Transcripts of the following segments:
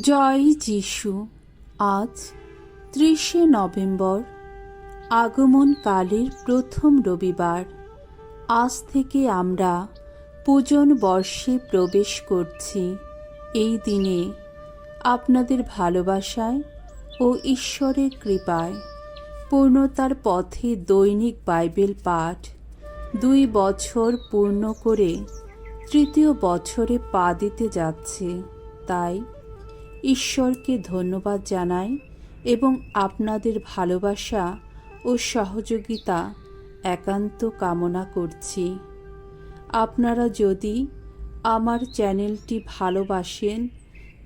জয় যিশু। আজ ত্রিশে নভেম্বর, আগমনকালের প্রথম রবিবার। আজ থেকে আমরা পূজন বর্ষে প্রবেশ করছি। এই দিনে আপনাদের ভালোবাসায় ও ঈশ্বরের কৃপায় পূর্ণতার পথে দৈনিক বাইবেল পাঠ দুই বছর পূর্ণ করে তৃতীয় বছরে পা দিতে যাচ্ছে। তাই ঈশ্বরকে ধন্যবাদ জানাই এবং আপনাদের ভালোবাসা ও সহযোগিতা একান্ত কামনা করছি। আপনারা যদি আমার চ্যানেলটি ভালোবাসেন,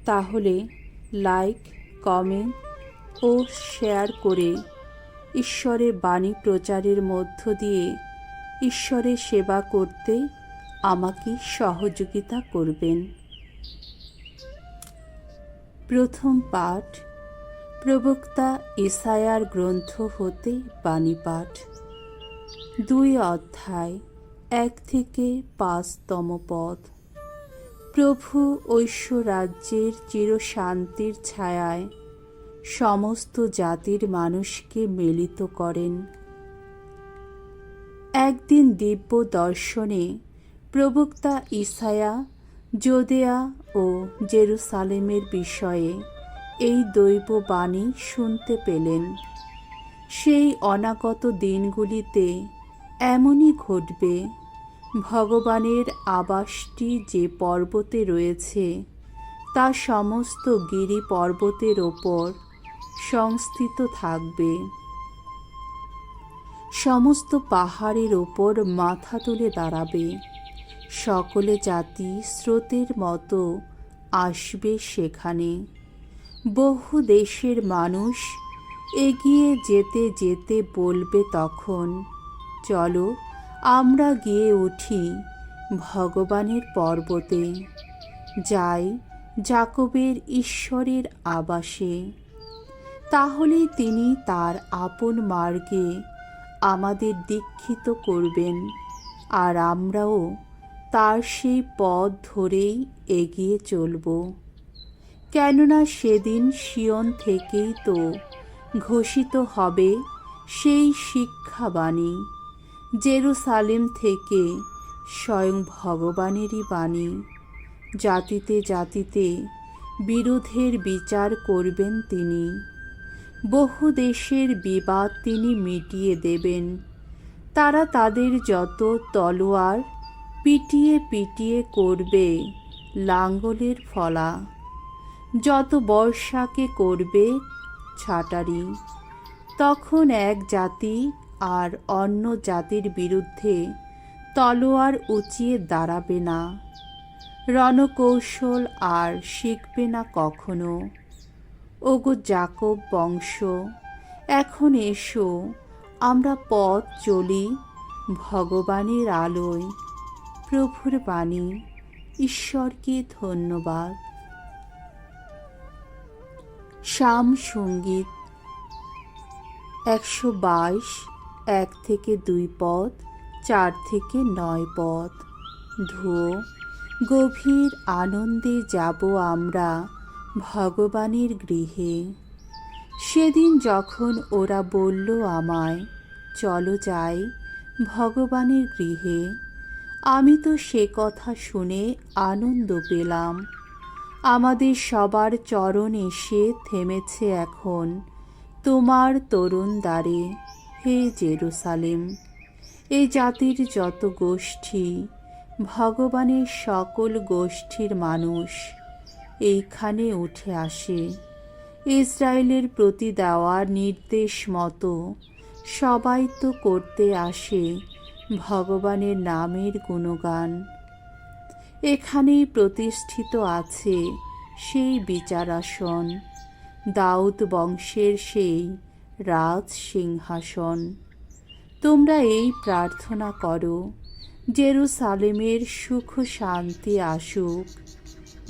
তাহলে লাইক, কমেন্ট ও শেয়ার করে ঈশ্বরের বাণী প্রচারের মধ্য দিয়ে ঈশ্বরের সেবা করতে আমাকে সহযোগিতা করবেন। প্রথম পাঠ, প্রবক্তা ইসায়ার গ্রন্থ হতে বাণী পাঠ দুই অধ্যায়, এক থেকে পাঁচতম পদ। প্রভু ঐশ্বরাজ্যের চিরশান্তির ছায়ায় সমস্ত জাতির মানুষকে মিলিত করেন। একদিন দিব্য দর্শনে প্রবক্তা ইসায়া জোদেয়া ও জেরুসালেমের বিষয়ে এই দৈব বাণী শুনতে পেলেন। সেই অনাগত দিনগুলিতে এমনই ঘটবে, ভগবানের আবাসটি যে পর্বতে রয়েছে, তা সমস্ত গিরি পর্বতের ওপর সংস্থিত থাকবে। সমস্ত পাহাড়ের ওপর মাথা তুলে দাঁড়াবে। সকলে জাতি স্রোতের মতো আসবে সেখানে। বহু দেশের মানুষ এগিয়ে যেতে যেতে বলবে তখন, চলো, আমরা গিয়ে উঠি ভগবানের পর্বতে। যাই জাকবের ঈশ্বরের আবাসে। তাহলে তিনি তার আপন মার্গে আমাদের দীক্ষিত করবেন, আর আমরাও তার সেই পথ ধরেই এগিয়ে চলব। কেননা সেদিন শিয়ন থেকেই তো ঘোষিত হবে সেই শিক্ষাবাণী, জেরুসালেম থেকে স্বয়ং ভগবানেরই বাণী। জাতিতে জাতিতে বিরোধের বিচার করবেন তিনি। বহু দেশের বিবাদ তিনি মিটিয়ে দেবেন। তারা তাদের যত তলোয়ার পিটিয়ে পিটিয়ে করবে লাঙ্গলের ফলা। যত বর্ষাকে করবে ছাটারি। তখন এক জাতি আর অন্য জাতির বিরুদ্ধে তলোয়ার উঁচিয়ে দাঁড়াবে না। রণকৌশল আর শিখবে না কখনো। ওগো জাকব বংশ, এখন এসো, আমরা পথ চলি ভগবানের আলোয়। প্রভুর বাণী, ঈশ্বরকে ধন্যবাদ। শাম সংগীত, একশো বাইশ, এক থেকে দুই পদ, চার থেকে নয় পদ। ধুয়ো, গভীর আনন্দে যাব আমরা ভগবানের গৃহে। সেদিন যখন ওরা বলল আমায়, চলো যাই ভগবানের গৃহে। আমি তো সে কথা শুনে আনন্দ পেলাম। আমাদের সবার চরণ এসে থেমেছে এখন তোমার তরুণ দ্বারে। হে জেরুসালেম, এ জাতির যত গোষ্ঠী, ভগবানের সকল গোষ্ঠীর মানুষ এইখানে উঠে আসে। ইসরায়েলের প্রতি দেওয়া নির্দেশ মতো সবাই তো করতে আসে। ভগবানের নামের গুণগান। এখানেই প্রতিষ্ঠিত আছে সেই বিচারাসন। দাউদ বংশের সেই রাজ সিংহাসন। তোমরা এই প্রার্থনা করো, জেরুসালেমের সুখ শান্তি আসুক।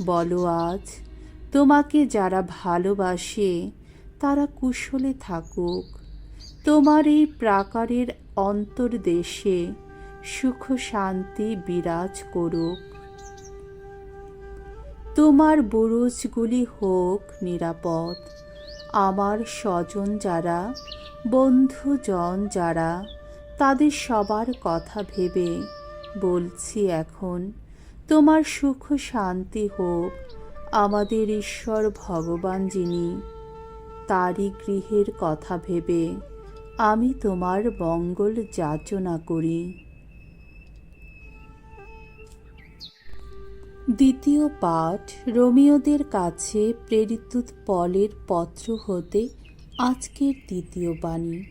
বলো আজ, তোমাকে যারা ভালোবাসে, তারা কুশলে থাকুক। তোমার এই প্রাকারের অন্তর্দেশে সুখ শান্তি বিরাজ করুক। তোমার বুরুজগুলি হোক নিরাপদ। আমার স্বজন যারা, বন্ধুজন যারা, তাদের সবার কথা ভেবে বলছি এখন, তোমার সুখ শান্তি হোক। আমাদের ঈশ্বর ভগবান যিনি, তারই গৃহের কথা ভেবে আমি তোমার মঙ্গল যাচনা করি। দ্বিতীয় পাঠ, রোমিওদের কাছে প্রেরিত পলের পত্র হতে আজকের দ্বিতীয় বাণী,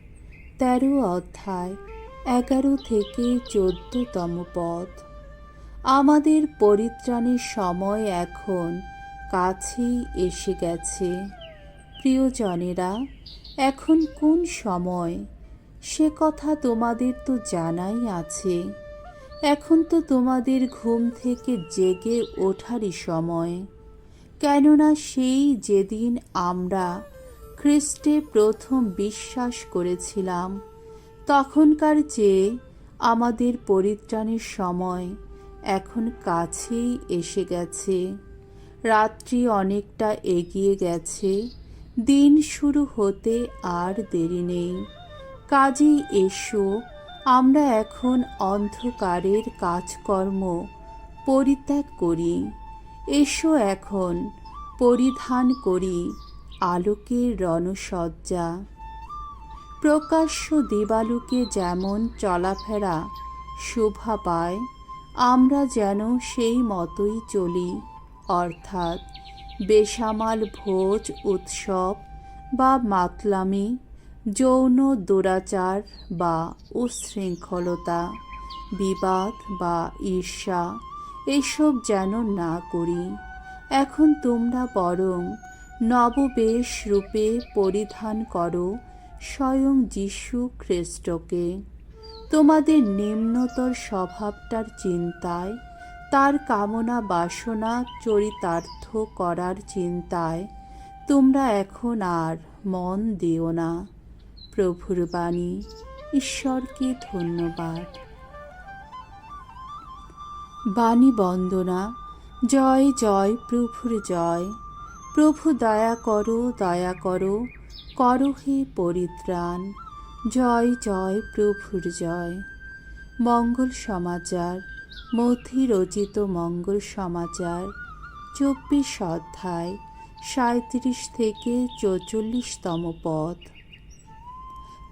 তেরো অধ্যায়, এগারো থেকে চোদ্দতম পদ। আমাদের পরিত্রাণের সময় এখন কাছেই এসে গেছে। প্রিয়জনেরা, এখন কোন সময়? সে কথা তোমাদের তো জানাই আছে। এখন তো তোমাদের ঘুম থেকে জেগে ওঠারই সময়। কেননা সেই যেদিন আমরা খ্রিস্টে প্রথম বিশ্বাস করেছিলাম, তখনকার চেয়ে আমাদের পরিত্রাণের সময় এখন কাছেই এসে গেছে। রাত্রি অনেকটা এগিয়ে গেছে দিন শুরু হতে আর দেরি নেই। কাজেই এসো, আমরা এখন অন্ধকারের কাজকর্ম পরিত্যাগ করি। এসো এখন, পরিধান করি আলোকের রণসজ্জা। প্রকাশ্য দেবালোকে যেমন চলাফেরা শোভা পায়, আমরা যেন সেই মতোই চলি, অর্থাৎ বেসামাল ভোজ, উৎসব বা মাতলামি, যৌন দুরাচার বা উশৃঙ্খলতা, বিবাদ বা ঈর্ষা, এসব যেন না করি। এখন তোমরা বরং নববেশ রূপে পরিধান করো স্বয়ং যীশু খ্রিস্টকে। তোমাদের নিম্নতর স্বভাবটার চিন্তায় তার কামনা বাসনা চরিতার্থ করার চিন্তায় তোমরা এখন আর মন দিও না। প্রভুর বাণী, ঈশ্বরকে ধন্যবাদ। বাণী বন্দনা, জয় জয়, প্রভুর জয়। প্রভু দয়া করো দয়া করো করো হে পরিত্রাণ। জয় জয়, প্রভুর জয়। মঙ্গল সমাচার মধ্যে রচিত মঙ্গল সমাচার, চব্বিশ অধ্যায় সাঁত্রিশ থেকে চৌচল্লিশতম পদ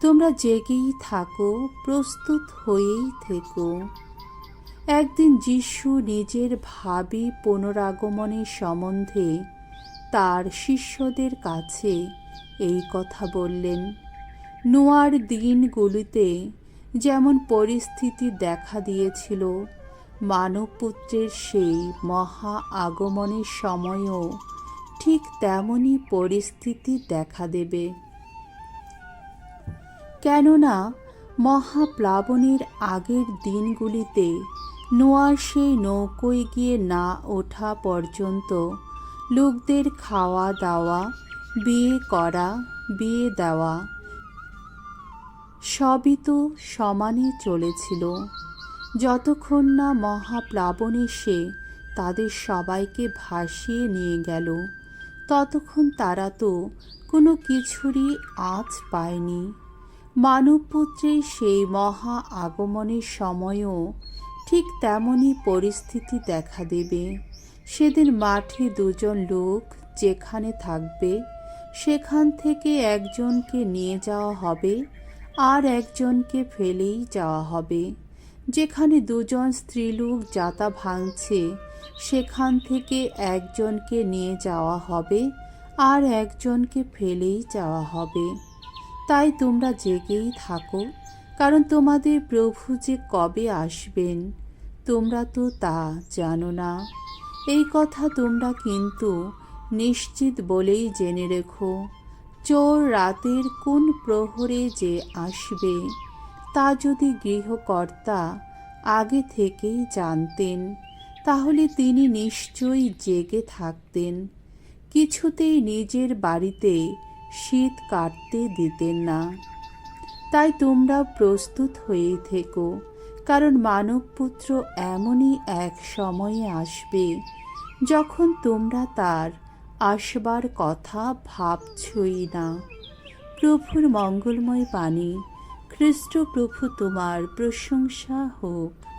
তোমরা জেগেই থাকো, প্রস্তুত হয়েই থেকো। একদিন যিশু নিজের ভাবি পুনরাগমনের সম্বন্ধে তার শিষ্যদের কাছে এই কথা বললেন, নোয়ার দিনগুলিতে যেমন পরিস্থিতি দেখা দিয়েছিল মানবপুত্রের সেই মহা আগমনের সময়ও ঠিক তেমনই পরিস্থিতি দেখা দেবে। কেননা মহাপ্লাবনের আগের দিনগুলিতে নোয়ার সেই নৌকোয় গিয়ে না ওঠা পর্যন্ত লোকদের খাওয়া দাওয়া, বিয়ে করা, বিয়ে দেওয়া সবই তো সমানে চলেছিল। যতক্ষণ না মহাপ্লাবন এসে তাদের সবাইকে ভাসিয়ে নিয়ে গেল, ততক্ষণ তারা তো কোনো কিছুরই আঁচ পায়নি। মানবপুত্রের সেই মহা আগমনের সময়ও ঠিক তেমনই পরিস্থিতি দেখা দেবে। সেদিন মাঠে দুজন লোক যেখানে থাকবে, সেখান থেকে একজনকে নিয়ে যাওয়া হবে আর একজনকে ফেলেই যাওয়া হবে। যেখানে দুজন স্ত্রীলোক যাতা ভাঙছে, সেখান থেকে একজনকে নিয়ে যাওয়া হবে আর একজনকে ফেলেই যাওয়া হবে। তাই তোমরা জেগেই থাকো, কারণ তোমাদের প্রভু যে কবে আসবেন, তোমরা তো তা জানো না। এই কথা তোমরা কিন্তু নিশ্চিত বলেই জেনে রেখো, চোর রাতের কোন প্রহরে যে আসবে। তা যদি গৃহকর্তা আগে থেকেই জানতেন, তাহলে তিনি নিশ্চয়ই জেগে থাকতেন। কিছুতেই নিজের বাড়িতে শীত কাটতে দিতেন না। তাই তোমরা প্রস্তুত হয়ে থেকো, কারণ মানবপুত্র এমনই এক সময়ে আসবে যখন তোমরা তার আসবার কথা ভাবছই না। প্রভুর মঙ্গলময় বাণী খ্রিস্ট প্রভু তোমার প্রশংসা হোক।